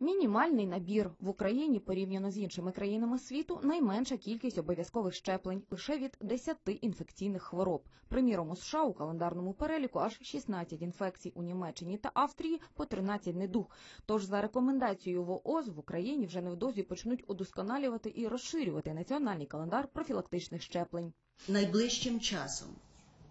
Мінімальний набір в Україні порівняно з іншими країнами світу найменша кількість обов'язкових щеплень лише від 10 інфекційних хвороб. Приміром, у США у календарному переліку аж 16 інфекцій у Німеччині та Австрії по 13 недуг. Тож за рекомендацією ВООЗ в Україні вже невдовзі почнуть удосконалювати і розширювати національний календар профілактичних щеплень. Найближчим часом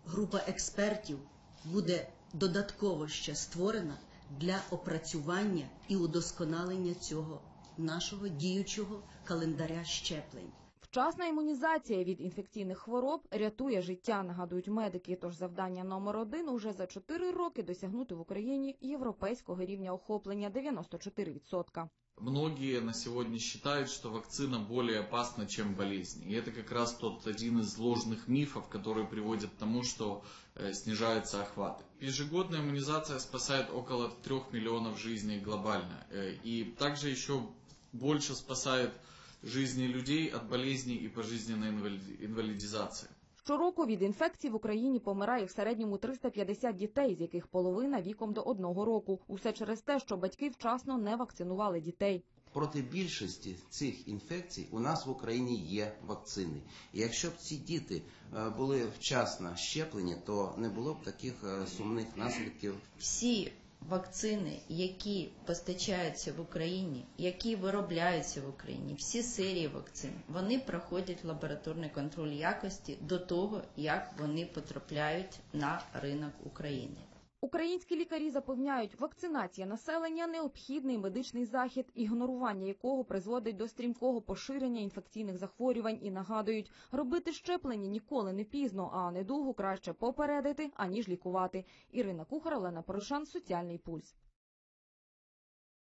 група експертів буде додатково ще створена для опрацювання і удосконалення цього нашого діючого календаря щеплень. Вчасна імунізація від інфекційних хвороб рятує життя, нагадують медики. Тож завдання номер один уже за 4 роки досягнути в Україні європейського рівня охоплення 94%. Многие на сегодня считают, что вакцина более опасна, чем болезнь. И это как раз тот один из ложных мифов, который приводит к тому, что э, снижаются охваты. Ежегодная иммунизация спасает около 3 миллионов жизней глобально. Э, и также еще больше спасает жизни людей от болезней и пожизненной инвалиди- инвалидизации. Щороку від інфекцій в Україні помирає в середньому 350 дітей, з яких половина віком до одного року. Усе через те, що батьки вчасно не вакцинували дітей. Проти більшості цих інфекцій у нас в Україні є вакцини. І якщо б ці діти е, були вчасно щеплені, то не було б таких е, сумних наслідків всі вакцини, які постачаються в Україні, які виробляються в Україні, всі серії вакцин, вони проходять лабораторний контроль якості до того, як вони потрапляють на ринок України. Українські лікарі запевняють, вакцинація населення необхідний медичний захід, ігнорування якого призводить до стрімкого поширення інфекційних захворювань і нагадують, робити щеплення ніколи не пізно, а недугу краще попередити аніж лікувати. Ірина Кухар, Олена Порошан, Соціальний пульс.